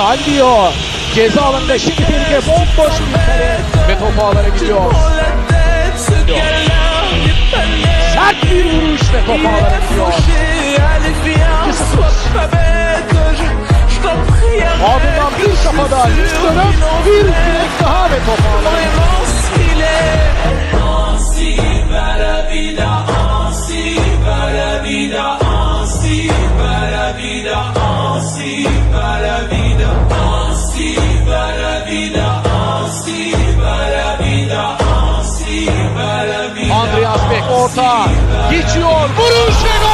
Salvio ceza alanında şimdi tehlike bomboş bir ve top ağlara gidiyor. Sert bir vuruş ve top ağlara gidiyor. Ardından bir kafada Lütfen'ın bir direk daha ve top ağlara gidiyor. Para vida. orta. Geçiyor. Vuruş ve gol.